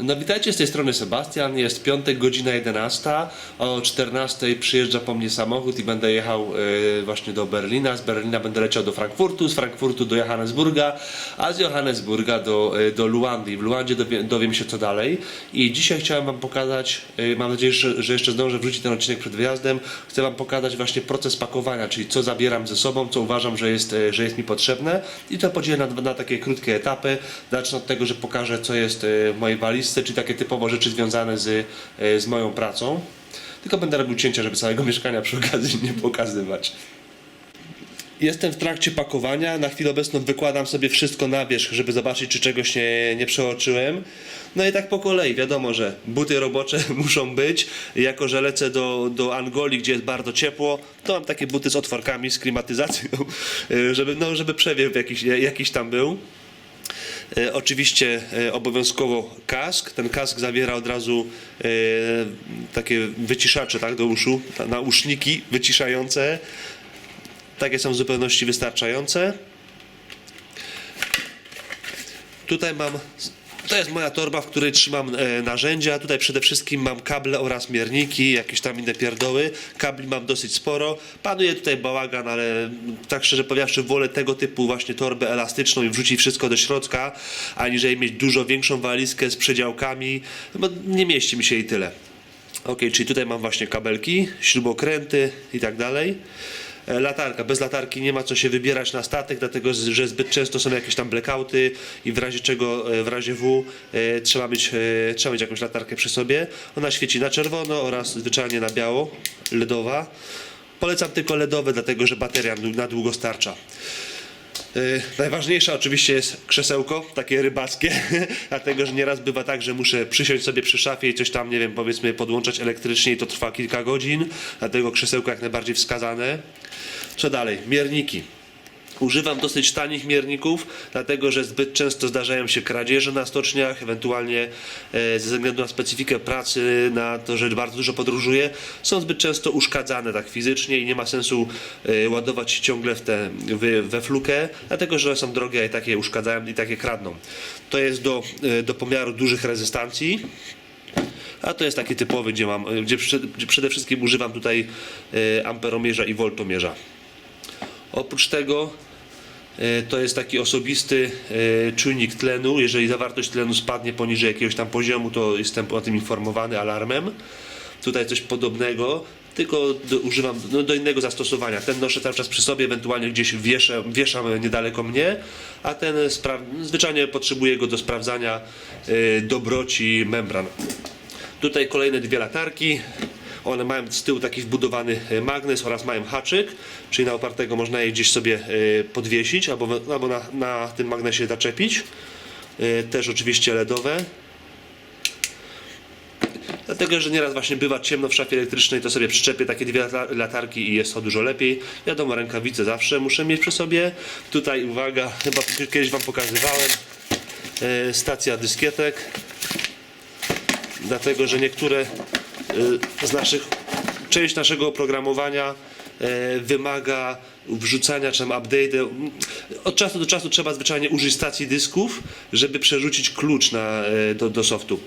No witajcie z tej strony Sebastian, jest piątek, godzina 11, o 14 przyjeżdża po mnie samochód i będę jechał e, właśnie do Berlina, z Berlina będę leciał do Frankfurtu, z Frankfurtu do Johannesburga, a z Johannesburga do, e, do Luandy. W Luandzie dowie, dowiem się co dalej. I dzisiaj chciałem wam pokazać, e, mam nadzieję, że, jeszcze zdążę wrzucić ten odcinek przed wyjazdem, chcę wam pokazać właśnie proces pakowania, czyli co zabieram ze sobą, co uważam, że jest, że jest mi potrzebne. I to podzielę na, na takie krótkie etapy. Zacznę od tego, że pokażę co jest w mojej walizce, czyli takie typowo rzeczy związane z, e, z moją pracą. Tylko będę robił cięcia, żeby całego mieszkania przy okazji nie pokazywać. Jestem w trakcie pakowania. Na chwilę obecną wykładam sobie wszystko na wierzch, żeby zobaczyć, czy czegoś nie, nie przeoczyłem. No i tak po kolei, wiadomo, że buty robocze muszą być. Jako, że lecę do, do Angolii, gdzie jest bardzo ciepło, to mam takie buty z otworkami, z klimatyzacją, żeby, no, żeby przewiew jakiś, jakiś tam był. E, Oczywiście e, obowiązkowo kask. Ten kask zawiera od razu e, takie wyciszacze tak, do uszu, nauszniki wyciszające. Takie są w zupełności wystarczające. Tutaj mam. To jest moja torba, w której trzymam e, narzędzia. Tutaj przede wszystkim mam kable oraz mierniki, jakieś tam inne pierdoły. Kabli mam dosyć sporo. Panuje tutaj bałagan, ale tak szczerze powiedziawszy, wolę tego typu właśnie torbę elastyczną i wrzucić wszystko do środka, aniżeli mieć dużo większą walizkę z przedziałkami, bo nie mieści mi się i tyle. Ok, czyli tutaj mam właśnie kabelki, śrubokręty i tak dalej. E, Latarka. Bez latarki nie ma co się wybierać na statek, dlatego że zbyt często są jakieś tam blackouty i w razie czego, e, w razie W e, trzeba mieć, trzeba mieć jakąś latarkę przy sobie. Ona świeci na czerwono oraz zwyczajnie na biało, LEDowa. Polecam tylko LEDowe, dlatego że bateria na długo starcza. Yy, Najważniejsze oczywiście jest krzesełko, takie rybackie, dlatego że nieraz bywa tak, że muszę przysiąść sobie przy szafie i coś tam, nie wiem, powiedzmy podłączać elektrycznie i to trwa kilka godzin, dlatego krzesełko jak najbardziej wskazane. Co dalej? Mierniki. Używam dosyć tanich mierników, dlatego że zbyt często zdarzają się kradzieże na stoczniach, ewentualnie e, ze względu na specyfikę pracy, na to, że bardzo dużo podróżuję, są zbyt często uszkadzane tak fizycznie i nie ma sensu e, ładować się ciągle w te, we flukę, dlatego że one są drogie i takie uszkadzają i takie kradną. To jest do, e, do pomiaru dużych rezystancji. A to jest taki typowy, gdzie, mam, gdzie, przed, gdzie przede wszystkim używam tutaj amperomierza i voltomierza. Oprócz tego e, to jest taki osobisty e, czujnik tlenu. Jeżeli zawartość tlenu spadnie poniżej jakiegoś tam poziomu, to jestem o tym informowany alarmem. Tutaj coś podobnego, tylko do, używam no, do innego zastosowania. Ten noszę cały czas przy sobie, ewentualnie gdzieś wieszę, wieszam niedaleko mnie, a ten zwyczajnie potrzebuję go do sprawdzania e, dobroci membran. Tutaj kolejne dwie latarki. One mają z tyłu taki wbudowany e, magnes oraz mają haczyk, czyli na opartego można je gdzieś sobie e, podwiesić albo, albo na, na tym magnesie zaczepić. E, Też oczywiście LEDowe. Dlatego, że nieraz właśnie bywa ciemno w szafie elektrycznej, to sobie przyczepię takie dwie lata- latarki i jest to dużo lepiej. Wiadomo, rękawice zawsze muszę mieć przy sobie. Tutaj uwaga, chyba kiedyś Wam pokazywałem. Stacja dyskietek dlatego że niektóre z naszych, część naszego oprogramowania e, wymaga wrzucania czy tam update. Od czasu do czasu trzeba zwyczajnie użyć stacji dysków, żeby przerzucić klucz na, e, do, do softu.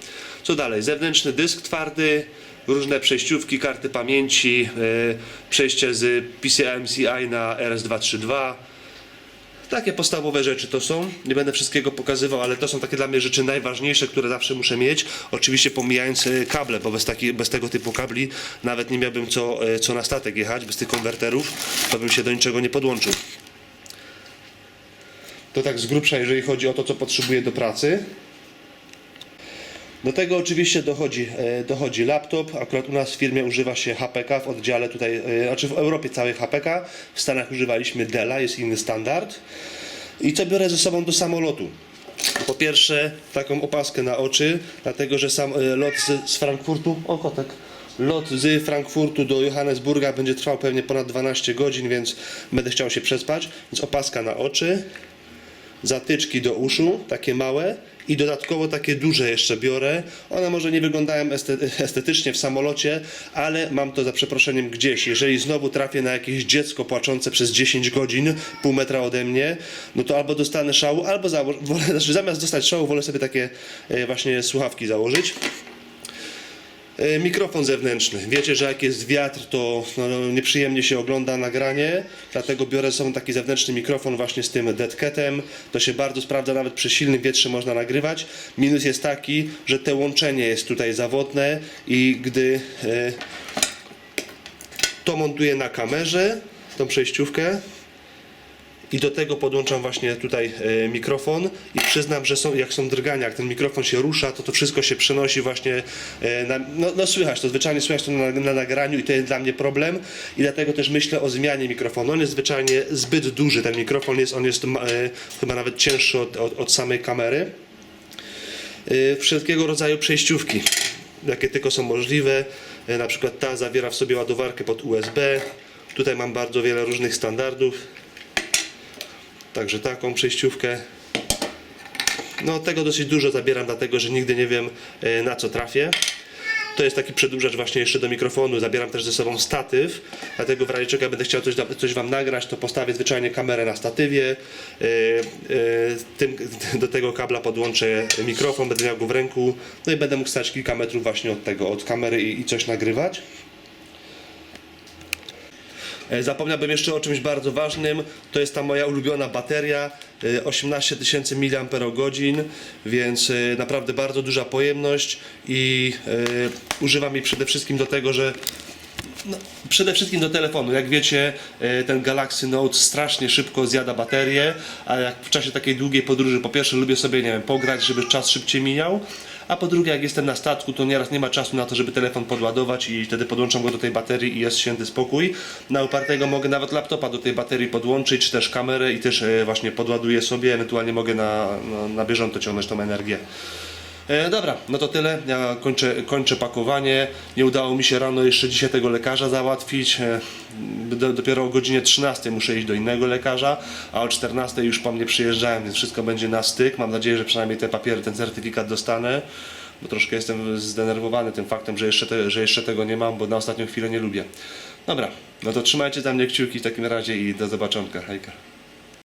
Co dalej? Zewnętrzny dysk twardy, różne przejściówki, karty pamięci, e, przejście z PCI na RS232. Takie podstawowe rzeczy to są. Nie będę wszystkiego pokazywał, ale to są takie dla mnie rzeczy najważniejsze, które zawsze muszę mieć. Oczywiście pomijając e, kable, bo bez, taki, bez tego typu kabli nawet nie miałbym co, e, co na statek jechać, bez tych konwerterów, to bym się do niczego nie podłączył. To tak z grubsza, jeżeli chodzi o to, co potrzebuję do pracy. Do tego oczywiście dochodzi, e, dochodzi laptop. Akurat u nas w firmie używa się HPK w oddziale tutaj, e, znaczy w Europie całej HPK. W Stanach używaliśmy Della, jest inny standard. I co biorę ze sobą do samolotu? Po pierwsze taką opaskę na oczy, dlatego że sam e, lot z, z Frankfurtu, o kotek, lot z Frankfurtu do Johannesburga będzie trwał pewnie ponad 12 godzin, więc będę chciał się przespać, więc opaska na oczy. Zatyczki do uszu, takie małe i dodatkowo takie duże jeszcze biorę. One może nie wyglądają este- estetycznie w samolocie, ale mam to za przeproszeniem gdzieś. Jeżeli znowu trafię na jakieś dziecko płaczące przez 10 godzin, pół metra ode mnie, no to albo dostanę szału, albo zało- wolę, znaczy zamiast dostać szału, wolę sobie takie e, właśnie słuchawki założyć. E, Mikrofon zewnętrzny. Wiecie, że jak jest wiatr, to no, nieprzyjemnie się ogląda nagranie, dlatego biorę sobie taki zewnętrzny mikrofon właśnie z tym deadcatem. To się bardzo sprawdza, nawet przy silnym wietrze można nagrywać. Minus jest taki, że te łączenie jest tutaj zawodne i gdy e, to montuję na kamerze, tą przejściówkę, i do tego podłączam właśnie tutaj e, mikrofon i przyznam, że są, jak są drgania, jak ten mikrofon się rusza, to to wszystko się przenosi właśnie, e, na, no, no słychać to, zwyczajnie słychać to na, na nagraniu i to jest dla mnie problem i dlatego też myślę o zmianie mikrofonu. On jest zwyczajnie zbyt duży, ten mikrofon jest, on jest e, chyba nawet cięższy od, od, od samej kamery. Wszelkiego rodzaju przejściówki, jakie tylko są możliwe. Na przykład ta zawiera w sobie ładowarkę pod USB. Tutaj mam bardzo wiele różnych standardów. Także taką przejściówkę. No tego dosyć dużo zabieram, dlatego że nigdy nie wiem e, na co trafię. To jest taki przedłużacz właśnie jeszcze do mikrofonu. Zabieram też ze sobą statyw, dlatego w razie czego ja będę chciał coś, coś Wam nagrać, to postawię zwyczajnie kamerę na statywie. E, e, tym, do tego kabla podłączę mikrofon, będę miał go w ręku. No i będę mógł stać kilka metrów właśnie od tego, od kamery i, i coś nagrywać. E, Zapomniałbym jeszcze o czymś bardzo ważnym. To jest ta moja ulubiona bateria. e, 18 tysięcy mAh, więc e, naprawdę bardzo duża pojemność i e, używam jej przede wszystkim do tego, że no, przede wszystkim do telefonu. Jak wiecie, e, ten Galaxy Note strasznie szybko zjada baterię, a jak w czasie takiej długiej podróży, po pierwsze lubię sobie, nie wiem, pograć, żeby czas szybciej mijał, a po drugie, jak jestem na statku, to nieraz nie ma czasu na to, żeby telefon podładować i wtedy podłączam go do tej baterii i jest święty spokój. Na upartego mogę nawet laptopa do tej baterii podłączyć, czy też kamerę i też e, właśnie podładuję sobie, ewentualnie mogę na, na, na bieżąco ciągnąć tą energię. E, dobra, no to tyle. Ja kończę, kończę pakowanie. Nie udało mi się rano jeszcze dzisiaj tego lekarza załatwić. E, do, dopiero o godzinie 13 muszę iść do innego lekarza, a o 14 już po mnie przyjeżdżają, więc wszystko będzie na styk. Mam nadzieję, że przynajmniej te papiery, ten certyfikat dostanę. Bo troszkę jestem zdenerwowany tym faktem, że jeszcze, te, że jeszcze tego nie mam, bo na ostatnią chwilę nie lubię. Dobra, no to trzymajcie za mnie kciuki w takim razie i do zobaczonka. Hejka.